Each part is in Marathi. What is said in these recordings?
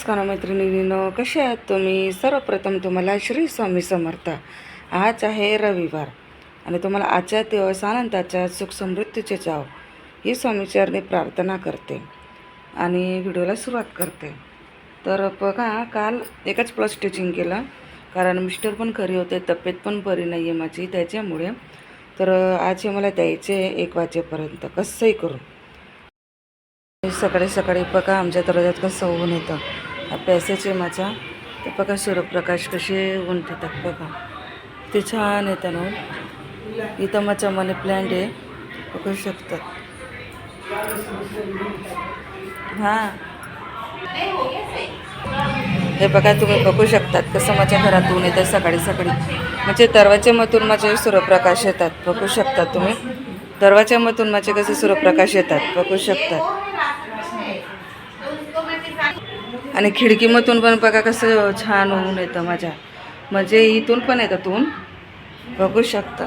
नमस्कार मैत्रिणींनो कसे आहात तुम्ही? सर्वप्रथम तुम्हाला श्री स्वामी समर्थ. आज आहे रविवार आणि तुम्हाला आजच्या दिवस आनंदाच्या सुख समृद्धीचे जाव. ही स्वामीचरणी प्रार्थना करते आणि व्हिडिओला सुरुवात करते. तर बघा काल एकच प्लस स्टिचिंग केलं. कारण मिस्टर पण घरी होते तब्येत पण बरी नाही आहे माझी त्याच्यामुळे. तर आज हे मला द्यायचे एक वाजेपर्यंत. कसंही करून सकाळी सकाळी बघा आमच्या दरवाजात कसं होऊन येतं. हा पॅसेज माझा. तर बघा सूर्यप्रकाश कसे ऊन देतात बघा. ते छान येतं ना इथं माझा मनी प्लॅन्ट आहे. बघू शकतात. हां. हे बघा तुम्ही बघू शकतात कसं माझ्या घरातून येतं सकाळी सकाळी. म्हणजे दरवाज्यामधून माझे सूर्यप्रकाश येतात. बघू शकतात तुम्ही? दरवाज्यामधून माझे कसे सूर्यप्रकाश येतात? बघू शकतात. आणि खिडकीमधून पण बघा कसं छान होऊन येतं माझ्या. म्हणजे इथून पण येतं ऊन बघू शकता.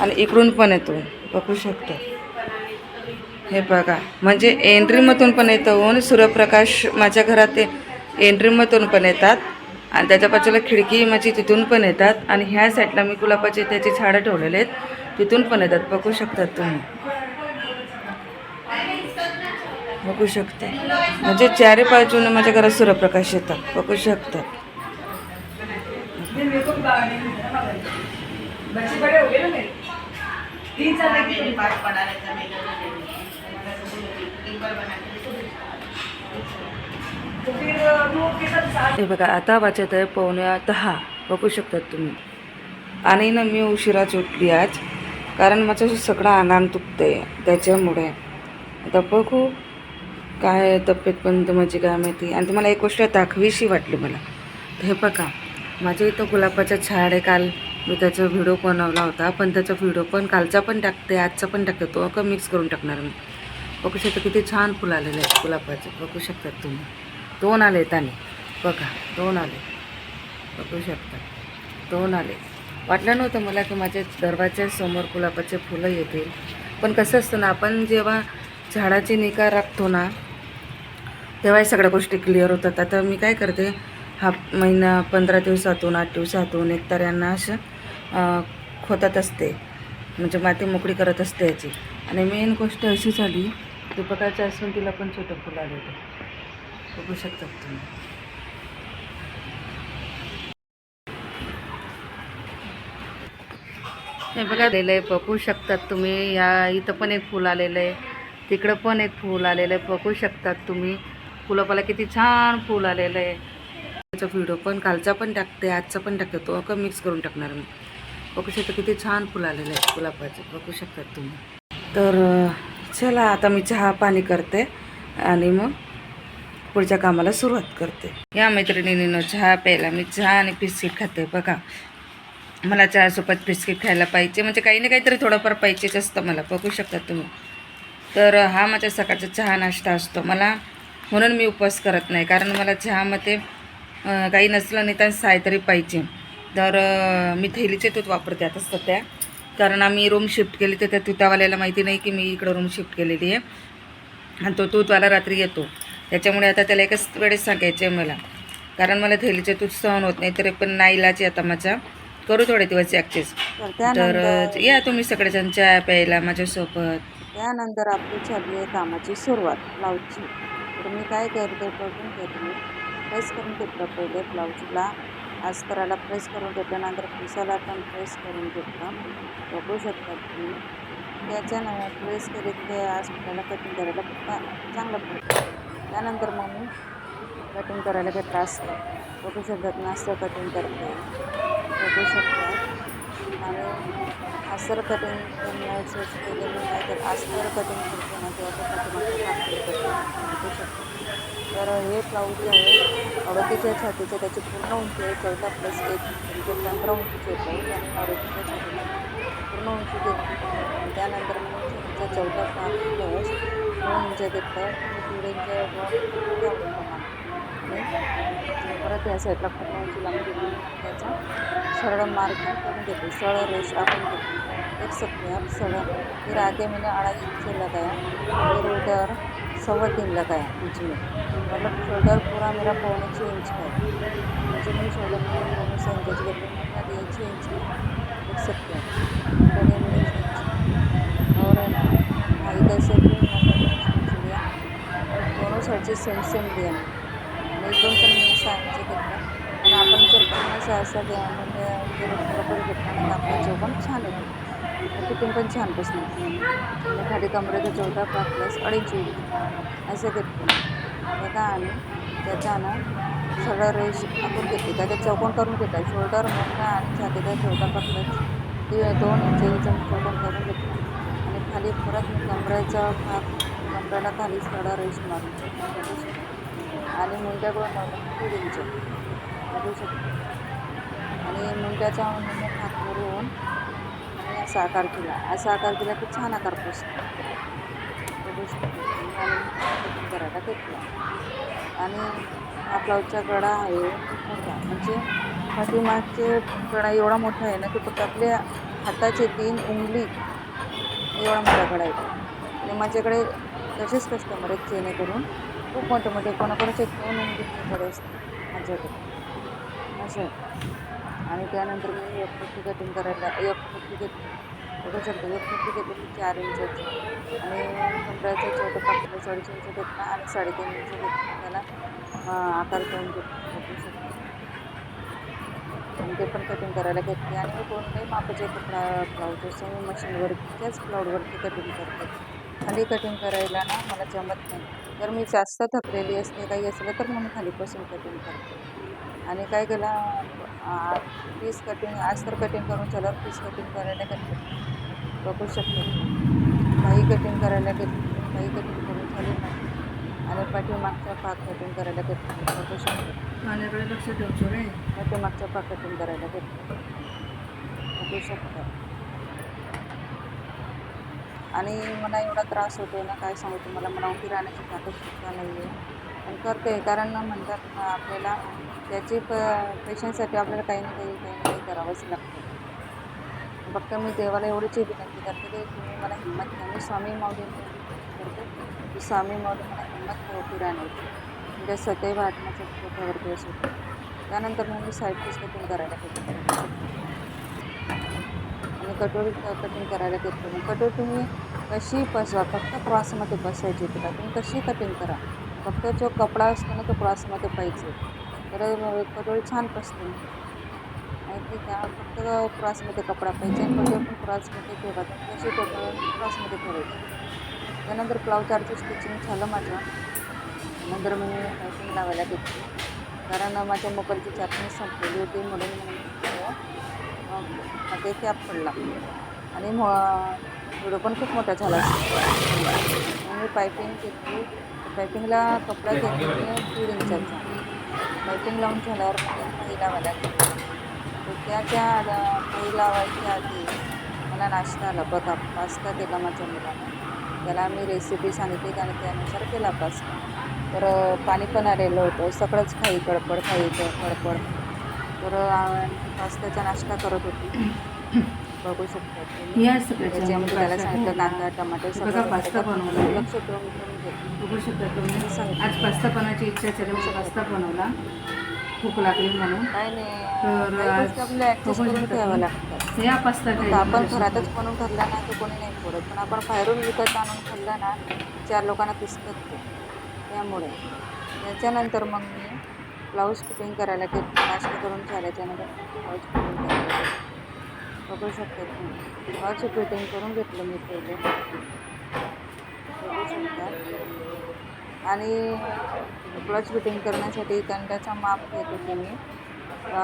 आणि इकडून पण येतो. बघू शकता. हे बघा. म्हणजे एंट्रीमधून पण येतं ऊन. सूर्यप्रकाश माझ्या घरात एंट्रीमधून पण येतात. आणि त्याच्या बाजूला खिडकी माझी तिथून पण येतात. आणि ह्या साईडला मी गुलाबाचे त्याची झाडं ठेवलेले आहेत. तिथून पण येतात. बघू शकतात तुम्ही. बघू शकता. म्हणजे चारी बाजूने माझ्या घरात सूर्यप्रकाश येतात. बघू शकतात हे बघा आता वाचत आहे पावणे दहा. बघू शकतात तुम्ही. आणि ना मी उशिराच उठली आज. कारण माझं असं सगळं अंगांग आहे त्याच्यामुळे. आता बघू. काय तब्येत पण माझी काय माहिती. आणि तुम्हाला एक गोष्ट दाखवीशी वाटली मला. हे बघा माझ्या इथं गुलाबाचं झाड आहे काल मी त्याचा व्हिडिओ बनवला होता. पण त्याचा व्हिडिओ पण कालचा पण टाकते आजचा पण टाकते. तो का मिक्स करून टाकणार मी? बघू शकता किती छान फुलं आलेलं आहे गुलाबाचं. बघू शकतात तुम्ही. दोन आले त्याने बघा दोन आले. बघू शकता. दोन आले. वाटलं नव्हतं मला की माझ्या दरवाज्या समोर गुलाबाचे फुलं येतील. पण कसं असतं ना आपण जेव्हा झाडाची निगा राखतो ना तेव्हा सगळ्या गोष्टी क्लिअर होतात. आता मी काय करते हा महिना पंधरा दिवसातून आठ दिवसातून एक तर यांना असं खोतात असते. म्हणजे माती मोकळी करत असते याची. आणि मेन गोष्ट अशी झाली की असून तिला पण छोटं फुलं होते. बघू शकतात तुम्ही. हे बघा आलेलं आहे. बघू शकतात तुम्ही या इथं पण एक फूल आलेलं आहे. तिकडं पण एक फूल आलेलं आहे. बघू शकतात तुम्ही. गुलाबाला किती छान फूल आलेलं आहे. त्याचा व्हिडिओ पण कालचा पण टाकते आजचा पण टाकते. तो का मिक्स करून टाकणार मी. बघू शकता किती छान फुल आलेलं आहे गुलाबाचं बघू शकतात तुम्ही. तर चला आता मी चहा पाणी करते आणि मग पुढच्या कामाला सुरुवात करते. या मैत्रिणीनं चहा प्यायला मी चहा आणि बिस्किट खाते. बघा मला चहासोबत बिस्किट खायला पाहिजे. म्हणजे काही ना काहीतरी थोडंफार पाहिजेच असतं मला. बघू शकता तुम्ही. तर हा माझा सकाळचा चहा नाश्ता असतो. मला म्हणून मी उपवास करत नाही. कारण मला चहामध्ये काही नसलं निदान साय तरी पाहिजे. तर मी थैलीचे दूध वापरते आता सध्या. कारण आम्ही रूम शिफ्ट केली तर त्या तुतावाल्याला माहिती नाही की मी इकडं रूम शिफ्ट केलेली आहे. आणि तो दूधवाला रात्री येतो. त्याच्यामुळे आता त्याला एकच वेळेस सांगायचे आहे मला. कारण मला थैलीचे दूध सहन होत नाही तरी पण नाही आहे आता माझा. करू थोडे दिवस ॲक्सेस तर या तुम्ही सगळेजण चहा प्यायला माझ्यासोबत. त्यानंतर आपली चालली आहे कामाची सुरुवात ब्लाऊजची. तर मी काय करते बघून घेतली. प्रेस करून घेतलं पहिले ब्लाऊजला अस्तराला प्रेस करून घेतल्यानंतर पिसाला पण प्रेस करून घेतलं. बघू शकता तुम्ही. त्याच्यानं प्रेस केली ते आज आपल्याला कटिंग करायला चांगलं पडतं त्यानंतर मग मी कटिंग करायला घेतलं असतं. बघू शकतात नास्त कटिंग करते. बघू शकतात आणि अस्तर कटिंग करण्याचं केलं नाही तर अस्तर कटिंग करतो ना किंवा तर हे ब्लाऊज जे आहे अडतीच्या छातीचं त्याची पूर्ण उंची आहे चौदा प्लस एक म्हणजे पंधरा उंचीचे ब्लाऊज आणि अडतीच्या छातीला पूर्ण उंची घेतली त्यानंतर मग छातीचा चौदा पाच ब्लाऊज दोन इंच घेतलं दीड इंच परत या साईडला पूर्ण उंची लावून सरळ मार्ग करून घेतो सरळ रेष आपण घेतो. एक सकते आप सरळ. फिर आगे मैंने अढ़ाई इंच लगाया फिर उधर सवा तीन लगाया इंच में मतलब शोल्डर पूरा मेरा पौने छः इंच का है मुझे मैं शोल्डर पूरा पौने से इंच के लिए साढ़े छः इंच में देख सकते हैं पौने मेरे इंच और इधर से भाई भी मैंने लिया दोनों साईडचे सेम सेम दिया मैं एकदम से पण मी सांगितलं घेतलं. आणि आपण जर पूर्ण असं घ्या जर बरोबर घेतला ना आपला आपलं जेवण छान येतं फिटिंग पण छान बसणार. आणि खाली कमरेचा चौथा पाच प्लस अडीच असं घेतलं बघा आणि त्याचा ना सरळ रेश आपण घेतली त्याच्यात चौकोन करून घेतला शोल्डर मोठा आणि छातीचा चौथा पाच प्लस ते दोन इंच चौकोन करून घेतला आणि खाली परत मी कमरेचा भाग कमरेला खाली सरळ रेश मारून आणि मुंड्याकडून दीड इंच. घालू शकतो आणि मुंग्याचा मुंड्या हात करून आणि असा आकार केला. असा आकार केला की छान आकार बसतो. शकतो करायला घेतला आणि हा ब्लाऊजचा गळा आहे मोठा. म्हणजे पाठीमागचे गळा एवढा मोठा आहे ना की फक्त आपल्या हाताचे तीन उंगली एवढा मोठा गळा येतो आणि माझ्याकडे तसेच कस्टमर आहेत जेणेकरून खूप मोठे मोठे. कोणाकोणाचे दोन उंगली कडे असते माझ्याकडे. असं. आहे. आणि त्यानंतर मी एक पट्टी कटिंग करायला एक पट्टी कटिंग बघू शकतो एक पट्टी घेतली चार इंचाची. आणि पंधराचं छोटं पातळ साडेचार इंच घेतला आणि साडेतीन इंच घेतलं. त्याला आकार करून घेतला. शकतो आणि ते पण कटिंग करायला घेतली. आणि कोणत्याही मापाचे कपडा ब्लाऊज असं मी मशीनवर त्याच ब्लाऊजवरती कटिंग करते. खाली कटिंग करायला ना मला जमत नाही. जर मी जास्त थकलेली असते काही असलं तर मग खालीपासून कटिंग करते. आणि काय केलं? पीस कटिंग अस्तर कटिंग करून झाल्यावर पीस कटिंग करायला घेतलं बघू शकतो. काही कटिंग करायला घेतली काही कटिंग करून झाली नाही. आणि पाठीमागचा पाक कटिंग करायला घेतलं बघू शकतो. पाण्याकडे लक्ष ठेवतो रे. पाठीमागचा पाक कटिंग करायला घेतलं बघू शकतो. आणि मला एवढा त्रास होतो ना काय सांगू तुम्हाला? मला उभी राहण्याची ताकद सुद्धा नाही आहे करते कारण म्हणतात आपल्याला त्याची प पेशंटसाठी आपल्याला काही ना काही काही ना काही करावंच लागतं. फक्त मी देवाला एवढीच विनंती करते की तुम्ही मला हिंमत घ्या मी स्वामी माऊली करते. की स्वामी माऊली मला हिंमत द्या म्हणजे सदैव आत्म्याच्या प्रवृत्ती असू त्यानंतर मग मी साईड पीस कटिंग करायला घेतो आणि कटोरी कटिंग करायला घेतो कटोरी तुम्ही कशी बसवा? फक्त क्रॉसमध्ये बसायची तुला. तुम्ही कशी कटिंग करा? फक्त जो कपडा असतो ना तो क्रॉसमध्ये पाहिजे. तर कटोरी छान बसते माहिती का फक्त क्रॉसमध्ये कपडा पाहिजे आणि कटोरी पण क्रॉसमध्ये ठेवा. तशी कशी क्रॉसमध्ये ठेवायची त्यानंतर ब्लाऊज स्टिचिंग झालं माझं. नंतर मी पायपिंग लावायला घेतली. कारण माझ्या मोबाईलची चार्जिंग संपलेली होती म्हणून मग कॅप पडला. आणि व्हिडिओ पण खूप मोठा झाला. मी पायपिंग घेतली. पॅकिंगला कपडा घेतला दीड इंचाचा पॅकिंग लावून झाल्यावर मग लावायला त्या त्या त्याच्या लावायच्या आधी मला नाश्ता आला. बघा पास्ता केला माझ्या मुलानं. त्याला मी रेसिपी सांगितली आणि त्यानुसार केला पास्ता. तर पाणी पण आलेलं होतं. सगळंच खाई कडपड खाई गडबड. तर पास्त्याचा नाश्ता करत होती. बघू शकता तुम्ही. या सगळ्याच्या त्याच्यामध्ये त्याला पास्ता सांगितलं ठेवला. कांदा टमाटर बघा पास्ता बनवला. लक्ष ठेवून बघू शकता तुम्ही. आज पास्ता बनवायची इच्छा झाली पास्ता बनवला. भूक लागली म्हणून. काय नाही. तर आपल्याला ठेवावं. लागतात. या पास्ता आपण घरातच बनवून खाल्ला ना तर कोणी नाही फोडत पण आपण बाहेरून विकत आणून खाल्ला ना चार लोकांना पिसतात ते. त्यामुळे. त्याच्यानंतर मग मी ब्लाऊज फिटिंग करायला घेतली नाश्ता करून झाल्याच्यानंतर ब्लाऊज फिटिंग करायला बघू शकता तुम्ही. फिटिंग करून घेतलं मी पहिले बघू शकता. आणि क्लच फिटिंग करण्यासाठी दंडाचा माप घेत होते मी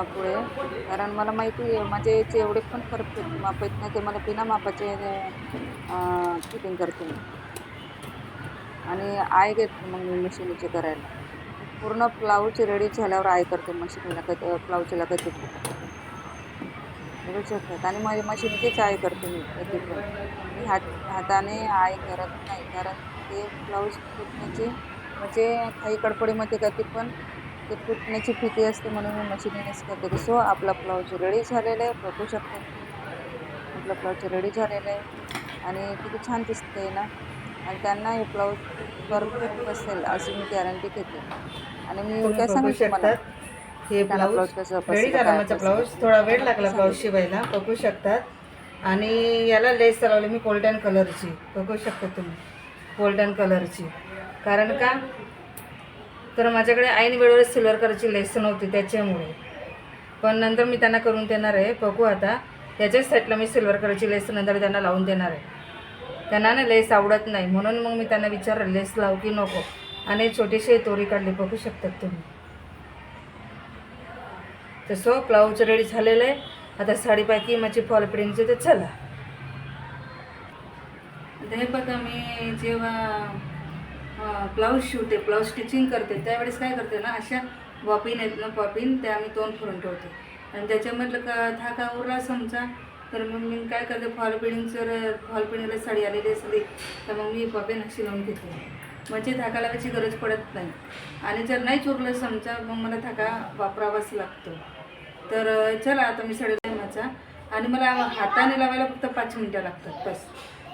पुढे कारण मला माहिती आहे माझे याचे एवढे पण परफेक्ट माप येत नाही ते मला बिना मापाचे फिटिंग करते मी. आणि आय घेत मग मी मशीनीचे करायला. पूर्ण ब्लाऊज रेडी झाल्यावर आय करते मशीनीला कधी ब्लाऊजला कधी बघू शकतात आणि माझी मशिनीचीच आय करते मी पण. मी हात हाताने आय करत नाही कारण ते ब्लाऊज फुटण्याची म्हणजे काही कडपडीमध्ये कधी पण ते फुटण्याची भीती असते म्हणून मी मशिनीनेच करते. सो आपला ब्लाऊज रेडी झालेला आहे बघू शकता. आपला ब्लाऊज रेडी झालेला आहे. आणि किती छान दिसतंय ना? आणि त्यांना हे ब्लाऊज परफेक्ट बसेल अशी मी गॅरंटी घेते आणि मी काय सांगू शकतात हे ब्लाऊज रेडी माझा. ब्लाऊज थोडा वेळ लागला ब्लाऊज शिवायला. बघू शकतात. आणि याला लेस लावली मी गोल्डन कलरची बघू शकता तुम्ही. गोल्डन कलरची कारण का? तर माझ्याकडे ऐन वेळेवर सिल्वर कलरची लेस नव्हती त्याच्यामुळे. पण नंतर मी त्यांना करून देणार आहे. बघू आता. याच्याच साईडला मी सिल्वर कलरची लेस नंतर त्यांना लावून देणार आहे. त्यांना ना लेस आवडत नाही. म्हणून मग मी त्यांना विचारलं लेस लावू की नको? आणि छोटीशी तोरी काढली. बघू शकतात तुम्ही. तसं ब्लाऊज रेडी झालेलं आहे. आता साडीपाकी माझी फॉल प्रिंटचे तर चला. आता हे बघा मी जेव्हा ब्लाऊज शिवते ब्लाऊज स्टिचिंग करते त्यावेळेस काय करते ना अशा बॉपिन आहेत ना बॉपिन त्या मी तोंड फोडून ठेवते. आणि त्याच्यामधलं का धागा उरला समजा तर मग मी काय करते फॉल पिडिंग जर फॉल पिडिंगला साडी आलेली असली तर मग मी बॉपिन अशी लावून घेते. म्हणजे धागा लावायची गरज पडत नाही. आणि जर नाही चुरलं समजा मग मला धागा वापरावाच लागतो. तर चला आता मी साडी माझा आणि मला हाताने लावायला फक्त पाच मिनटं लागतात बस.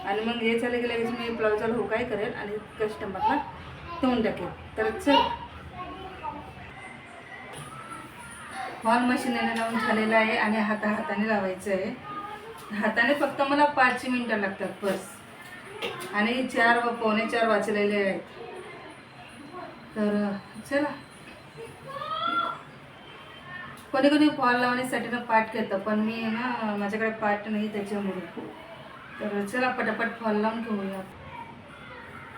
आणि मग हे झालं की लगेच मी ब्लाऊजाला हो काय करेल आणि कस्टमरला देऊन टाकेल. तर चल. फॉल मशीनने लावून झालेलं आहे आणि हाता हाताने लावायचं आहे. हाताने फक्त मला पाच मिनटं लागतात बस. आणि चार व पावणे चार वाचलेले आहेत. तर चला. कोणी कोणी फॉल लावण्यासाठी ना पाठ घेतं पण मी ना माझ्याकडे पाठ नाही त्याच्यामुळे. तर चला पटापट फॉल लावून घेऊया.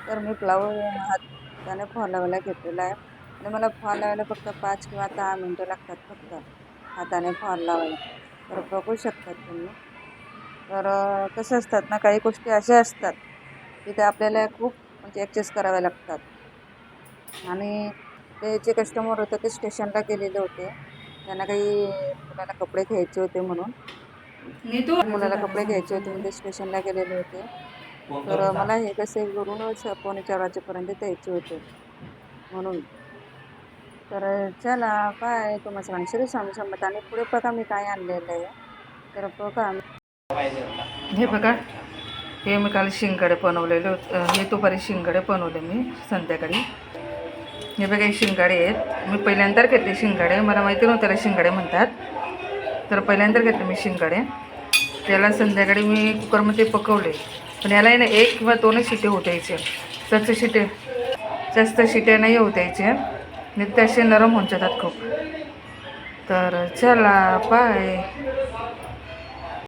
तर मी फ्लावर हाताने फॉल लावायला घेतलेला आहे. आणि मला फॉल लावायला फक्त पाच किंवा दहा मिनटं लागतात फक्त हाताने फॉल लावायला. तर बघू शकतात तुम्ही. तर कसं असतात ना काही गोष्टी अशा असतात की त्या आपल्याला खूप म्हणजे ॲडजस्ट कराव्या लागतात. आणि ते जे कस्टमर होते ते स्टेशनला गेलेले होते. त्यांना काही मुलाला कपडे घ्यायचे होते म्हणून. मुलाला कपडे घ्यायचे होते म्हणून ते स्टेशनला गेलेले होते. तर मला हे कसे घरूनच पावणे चार वाजेपर्यंत द्यायचे होते म्हणून. तर चला काय तुम्हाला सगळ्यांनी श्री स्वामी समत आणि पुढे बघा मी काय आणलेलं आहे. तर बघा. हे बघा. हे मी काल शिंगाडे बनवलेले होते. हे दुपारी शिंगाडे बनवले मी संध्याकाळी. हे बघा हे शिंगाडे आहेत. मी पहिल्यांदा घेतले शिंगाडे. मला माहिती नव्हतं त्याला शिंगाडे म्हणतात. तर पहिल्यांदा घेतले मी शिंगाडे. त्याला संध्याकाळी मी कुकरमध्ये पकवले. पण याला आहे ना एक किंवा दोनच शिटे होत यायचे जास्त शिटे जास्त शिटे नाही होत यायचे नाही ते असे नरम होऊन जातात खूप. तर चला बाय